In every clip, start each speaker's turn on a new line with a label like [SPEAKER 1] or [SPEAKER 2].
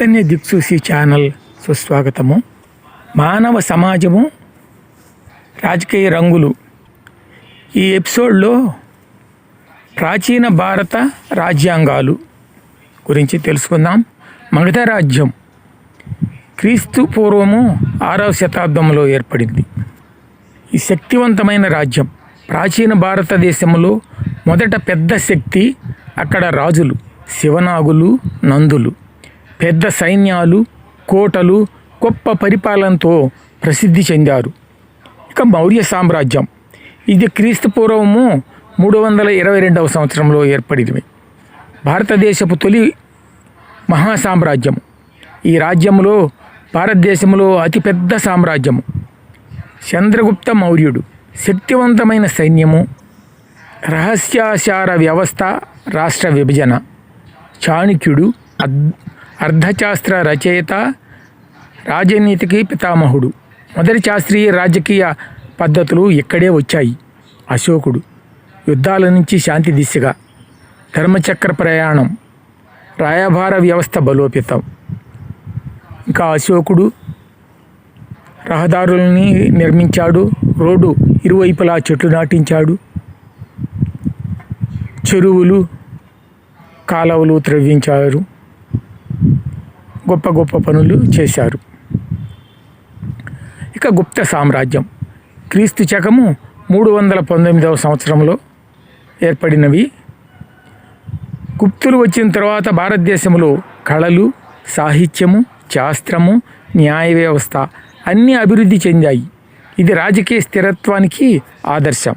[SPEAKER 1] Chaitanya దిక్సూసి channel సుస్వాగతము. మానవ సమాజము రాజకీయ రంగులు. ఈ ఎపిసోడ్లో ప్రాచీన భారత రాజ్యాంగాలు గురించి తెలుసుకుందాం. మగధ రాజ్యం క్రీస్తు పూర్వము ఆరవ శతాబ్దంలో ఏర్పడింది. ఈ శక్తివంతమైన రాజ్యం ప్రాచీన భారతదేశంలో మొదట పెద్ద శక్తి అక్కడ రాజులు శివనాగులు నందులు. పెద్ద సైన్యాలు కోటలు గొప్ప పరిపాలనతో ప్రసిద్ధి చెందారు. ఇక మౌర్య సామ్రాజ్యం. ఇది క్రీస్తు పూర్వము మూడు వందల ఇరవై రెండవ సంవత్సరంలో ఏర్పడింది. భారతదేశపు తొలి మహాసామ్రాజ్యం. ఈ రాజ్యంలో భారతదేశంలో అతిపెద్ద సామ్రాజ్యము. చంద్రగుప్త మౌర్యుడు. శక్తివంతమైన సైన్యము. రహస్యాచార వ్యవస్థ రాష్ట్ర విభజన. చాణుక్యుడు అద్ అర్ధశాస్త్ర రచయిత రాజనీతికి పితామహుడు. మొదటి శాస్త్రీయ రాజకీయ పద్ధతులు ఇక్కడే వచ్చాయి. అశోకుడు. యుద్ధాల నుంచి శాంతి దిశగా. ధర్మచక్ర ప్రయాణం. రాయభార వ్యవస్థ బలోపేతం. ఇంకా అశోకుడు. రహదారులని నిర్మించాడు. రోడ్డు ఇరువైపులా చెట్లు నాటించాడు. చెరువులు కాలువలు త్రవ్వించారు. గొప్ప గొప్ప పనులు చేశారు. ఇక గుప్త సామ్రాజ్యం. క్రీస్తు శకము మూడు వందల పంతొమ్మిదవ సంవత్సరంలో ఏర్పడినవి. గుప్తులు వచ్చిన తర్వాత భారతదేశంలో కళలు సాహిత్యము శాస్త్రము న్యాయ వ్యవస్థ అన్నీ అభివృద్ధి చెందాయి. ఇది రాజకీయ స్థిరత్వానికి ఆదర్శం.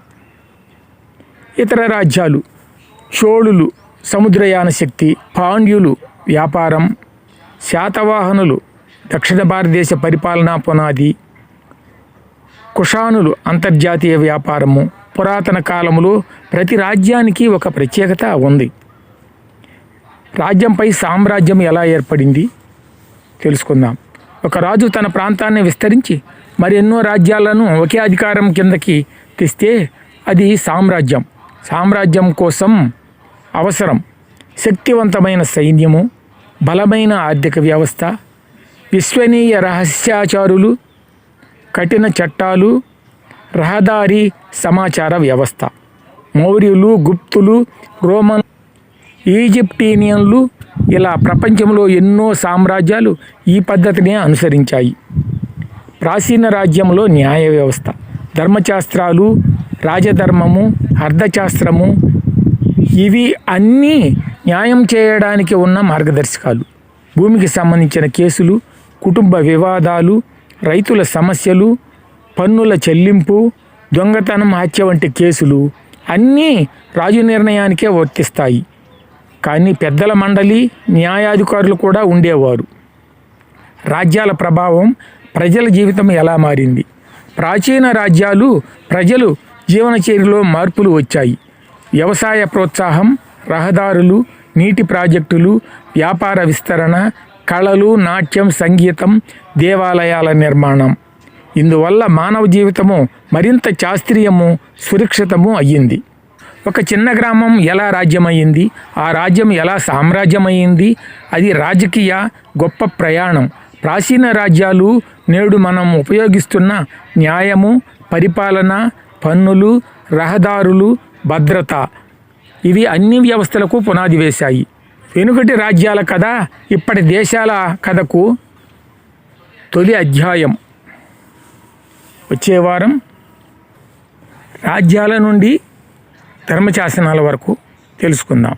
[SPEAKER 1] ఇతర రాజ్యాలు చోళులు సముద్రయాన శక్తి పాండ్యులు వ్యాపారం శాతవాహనులు దక్షిణ భారతదేశ పరిపాలనా పునాది కుషానులు అంతర్జాతీయ వ్యాపారము పురాతన కాలములో ప్రతి రాజ్యానికి ఒక ప్రత్యేకత ఉంది. రాజ్యంపై సామ్రాజ్యం ఎలా ఏర్పడింది తెలుసుకుందాం. ఒక రాజు తన ప్రాంతాన్ని విస్తరించి మరి ఎన్నో రాజ్యాలను ఒకే అధికారం కిందకి తెస్తే అది సామ్రాజ్యం. సామ్రాజ్యం కోసం అవసరం. శక్తివంతమైన సైన్యము బలమైన ఆర్థిక వ్యవస్థ విశ్వనీయ రహస్యాచారులు కఠిన చట్టాలు రహదారి సమాచార వ్యవస్థ. మౌర్యులు గుప్తులు రోమన్ ఈజిప్టీనియన్లు ఇలా ప్రపంచంలో ఎన్నో సామ్రాజ్యాలు ఈ పద్ధతినే అనుసరించాయి. ప్రాచీన రాజ్యంలో న్యాయ వ్యవస్థ ధర్మశాస్త్రాలు రాజధర్మము అర్థశాస్త్రము ఇవి అన్నీ న్యాయం చేయడానికి ఉన్న మార్గదర్శకాలు భూమికి సంబంధించిన కేసులు కుటుంబ వివాదాలు రైతుల సమస్యలు పన్నుల చెల్లింపు దొంగతనం హత్య వంటి కేసులు అన్నీ రాజు నిర్ణయానికే వర్తిస్తాయి. కానీ పెద్దల మండలి న్యాయాధికారులు కూడా ఉండేవారు. రాజ్యాల ప్రభావం ప్రజల జీవితం ఎలా మారింది? ప్రాచీన రాజ్యాలు ప్రజలు జీవనచర్యలో మార్పులు వచ్చాయి. వ్యవసాయ ప్రోత్సాహం రహదారులు నీటి ప్రాజెక్టులు వ్యాపార విస్తరణ కళలు నాట్యం సంగీతం దేవాలయాల నిర్మాణం. ఇందువల్ల మానవ జీవితము మరింత శాస్త్రీయము సురక్షితము అయ్యింది. ఒక చిన్న గ్రామం ఎలా రాజ్యమయ్యింది? ఆ రాజ్యం ఎలా సామ్రాజ్యమయ్యింది? అది రాజకీయ గొప్ప ప్రయాణం. ప్రాచీన రాజ్యాలు నేడు మనం ఉపయోగిస్తున్న న్యాయము పరిపాలన పన్నులు రహదారులు భద్రత. ఇవి అన్ని వ్యవస్థలకు పునాది వేశాయి. వెనుకటి రాజ్యాల కథ ఇప్పటి దేశాల కథకు తొలి అధ్యాయం. వచ్చే వారం రాజ్యాల నుండి ధర్మశాసనాల వరకు తెలుసుకుందాం.